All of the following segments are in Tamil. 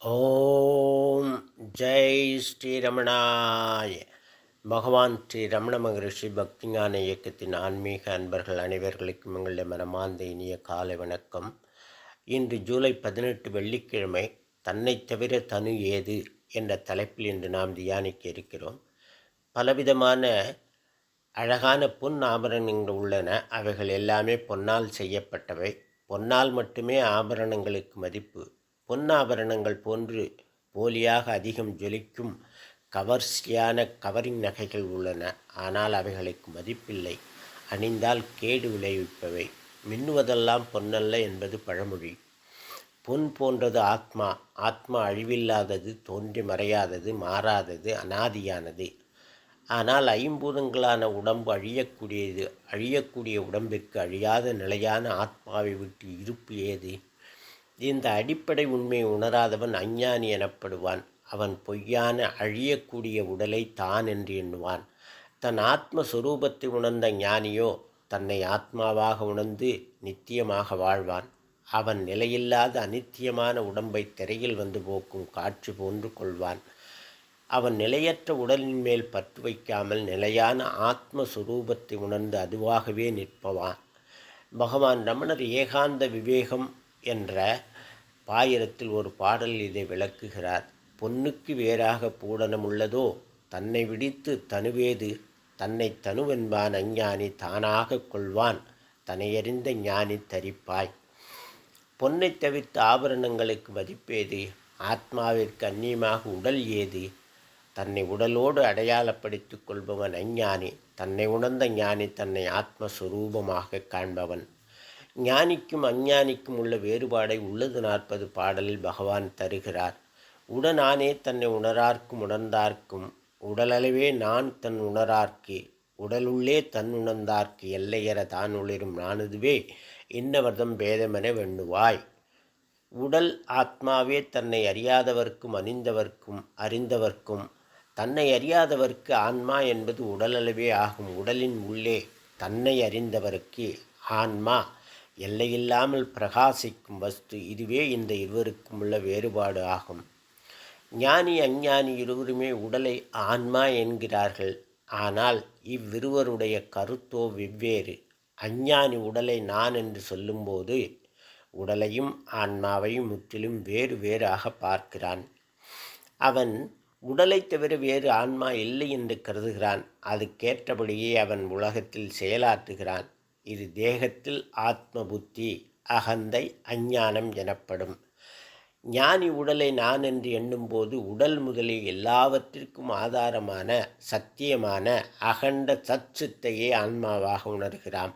ஓம் ஜெய் ஸ்ரீரமணாய் பகவான் ஸ்ரீ ரமண மகரிஷி பக்திஞான இயக்கத்தின் ஆன்மீக அன்பர்கள் அனைவர்களுக்கும் எங்களுடைய மனமார்ந்த இனிய காலை வணக்கம். இன்று ஜூலை பதினெட்டு வெள்ளிக்கிழமை தன்னை தவிர தனு ஏது என்ற தலைப்பில் இன்று நாம் தியானிக்க இருக்கிறோம். பலவிதமான அழகான பொன் ஆபரணங்கள் உள்ளன. அவைகள் எல்லாமே பொன்னால் செய்யப்பட்டவை. பொன்னால் மட்டுமே ஆபரணங்களுக்கு மதிப்பு. பொன்னாபரணங்கள் போன்று போலியாக அதிகம் ஜொலிக்கும் கவர்ச்சியான கவரிங் நகைகள் உள்ளன. ஆனால் அவைகளுக்கு மதிப்பில்லை. அணிந்தால் கேடு விளைவிப்பவை. மின்னுவதெல்லாம் பொன்னல்ல என்பது பழமொழி. பொன் போன்றது ஆத்மா. ஆத்மா அழிவில்லாதது தோன்றி மறையாதது மாறாதது அனாதியானது. ஆனால் ஐம்பூதங்களான உடம்பு அழியக்கூடியது அழியக்கூடிய உடம்பிற்கு அழியாத நிலையான ஆத்மாவை விட்டு இருப்பு ஏது? இந்த அடிப்படை உண்மையை உணராதவன் அஞ்ஞானி எனப்படுவான். அவன் பொய்யான அழியக்கூடிய உடலை தான் என்று எண்ணுவான். தன் ஆத்மஸ்வரூபத்தை உணர்ந்த ஞானியோ தன்னை ஆத்மாவாக உணர்ந்து நித்தியமாக வாழ்வான். அவன் நிலையில்லாத அனித்தியமான உடம்பை திரையில் வந்து போக்கும் காட்சி போன்று கொள்வான். அவன் நிலையற்ற உடலின் மேல் பற்று வைக்காமல் நிலையான ஆத்மஸ்வரூபத்தை உணர்ந்து அதுவாகவே நிற்பவான். பகவான் ரமணர் ஏகாந்த விவேகம் என்ற பாயிரத்தில் ஒரு பாடல் இதை விளக்குகிறார். பொன்னுக்கு வேறாக பூடனம் உள்ளதோ தன்னை விடித்து தனுவேது தன்னை தனுவென்பான் அஞ்ஞானி தானாக கொள்வான் தனையறிந்த ஞானி தரிப்பாய். பொன்னை தவிர்த்த ஆபரணங்களுக்கு மதிப்பேது? ஆத்மாவிற்கு அந்நியமாக உடல் ஏது? தன்னை உடலோடு அடையாளப்படுத்திக் கொள்பவன் அஞ்ஞானி தன்னை உணர்ந்த ஞானி தன்னை ஆத்மஸ்வரூபமாக காண்பவன். ஞானிக்கும் அஞ்ஞானிக்கும் உள்ள வேறுபாடை உள்ளது நாற்பது பாடலில் பகவான் தருகிறார். உடனானே தன்னை உணரார்க்கும் உணர்ந்தார்க்கும் உடலளவே நான் தன் உணரார்க்கு உடலுள்ளே தன் உணர்ந்தார்க்கு எல்லையற தான் உளிரும் நானதுவே இன்னவர்தம் பேதமென வெண்ணுவாய். உடல் ஆத்மாவே தன்னை அறியாதவர்க்கும் அணிந்தவர்க்கும் அறிந்தவர்க்கும் தன்னை அறியாதவர்க்கு ஆன்மா என்பது உடலளவே ஆகும் உடலின் உள்ளே தன்னை அறிந்தவருக்கு ஆன்மா. எல்லையில்லாமல் பிரகாசிக்கும் வஸ்து இதுவே இந்த இருவருக்கும் உள்ள வேறுபாடு ஆகும். ஞானி அஞ்ஞானி இருவருமே உடலை ஆன்மா என்கிறார்கள். ஆனால் இவ்விருவருடைய கருத்தோ வெவ்வேறு. அஞ்ஞானி உடலை நான் என்று சொல்லும்போது உடலையும் ஆன்மாவையும் முற்றிலும் வேறு வேறாக பார்க்கிறான். அவன் உடலை தவிர வேறு ஆன்மா இல்லை என்று கருதுகிறான். அதுக்கேற்றபடியே அவன் உலகத்தில் செயலாற்றுகிறான். இது தேகத்தில் ஆத்ம புத்தி அகந்தை அஞ்ஞானம் எனப்படும். ஞானி உடலை நான் என்று எண்ணும்போது உடல் முதலில் எல்லாவற்றிற்கும் ஆதாரமான சத்தியமான அகண்ட சச்சித்தையே ஆன்மாவாக உணர்கிறான்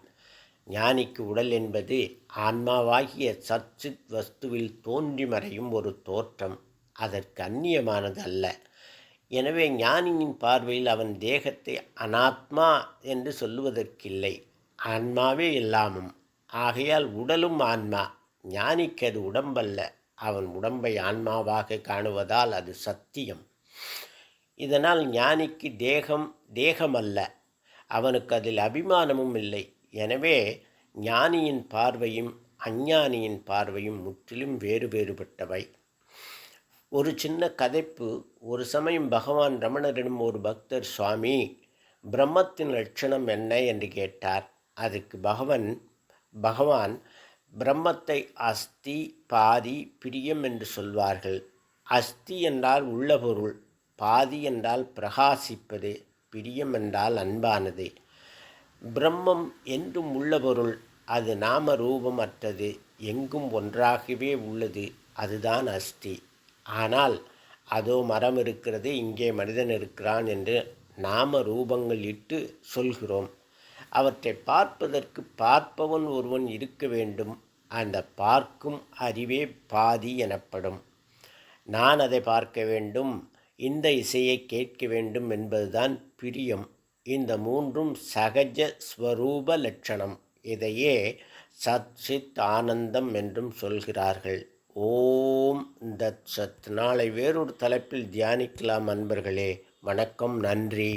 ஞானிக்கு உடல் என்பது ஆன்மாவாகிய சச்சித் வஸ்துவில் தோன்றி மறையும் ஒரு தோற்றம். அதற்கு அந்நியமானது அல்ல. எனவே ஞானியின் பார்வையில் அவன் தேகத்தை அனாத்மா என்று சொல்லுவதற்கில்லை. ஆன்மாவே இல்லாமும் ஆகையால் உடலும் ஆன்மா ஞானிக்கு அது உடம்பல்ல. அவன் உடம்பை ஆன்மாவாக காணுவதால் அது சத்தியம். இதனால் ஞானிக்கு தேகம் தேகமல்ல. அவனுக்கு அதில் அபிமானமும் இல்லை. எனவே ஞானியின் பார்வையும் அஞ்ஞானியின் பார்வையும் முற்றிலும் வேறு வேறுபட்டவை. ஒரு சின்ன கதைப்பு. ஒரு சமயம் பகவான் ரமணரிடம் ஒரு பக்தர் சுவாமி பிரம்மத்தின் லட்சணம் என்ன? என்று கேட்டார். அதுக்கு பகவன் பகவான் பிரம்மத்தை அஸ்தி பாதி பிரியம் என்று சொல்வார்கள். அஸ்தி என்றால் உள்ள பொருள் பாதி என்றால் பிரகாசிப்பது பிரியம் என்றால் அன்பானது. பிரம்மம் என்றும் உள்ள பொருள் அது நாம ரூபமற்றது எங்கும் ஒன்றாகவே உள்ளது அதுதான் அஸ்தி. ஆனால் அதோ மரம் இருக்கிறது இங்கே மனிதன் இருக்கிறான் என்று நாம ரூபங்கள் இட்டு சொல்கிறோம். அவற்றை பார்ப்பதற்கு பார்ப்பவன் ஒருவன் இருக்க வேண்டும். அந்த பார்க்கும் அறிவே பாதி எனப்படும். நான் அதை பார்க்க வேண்டும். இந்த இசையை கேட்க வேண்டும் என்பதுதான் பிரியம். இந்த மூன்றும் சகஜ ஸ்வரூப லட்சணம். இதையே சத் சித் ஆனந்தம் என்றும் சொல்கிறார்கள். ஓம் தத் சத். நாளை வேறொரு தலைப்பில் தியானிக்கலாம் அன்பர்களே. வணக்கம். நன்றி.